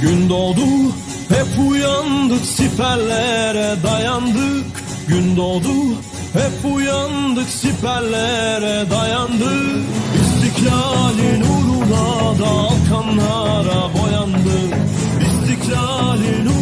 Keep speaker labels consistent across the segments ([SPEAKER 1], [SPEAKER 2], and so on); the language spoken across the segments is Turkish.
[SPEAKER 1] Gün doğdu hep uyandık siperlere dayandık. Gün doğdu hep uyandık siperlere dayandık. İstiklalin uğruna da alkanlara boyandık. İstiklalin uğruna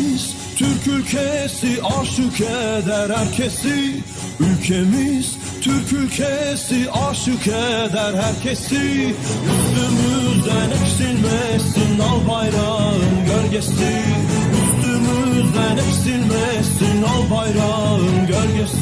[SPEAKER 1] Türk ülkesi aşık eder herkesi. Ülkemiz Türk ülkesi aşık eder herkesi. Üstümüzden eksilmesin al bayrağın gölgesi. Üstümüzden eksilmesin al bayrağın gölgesi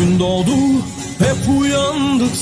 [SPEAKER 1] Gün doğdu hep uyandık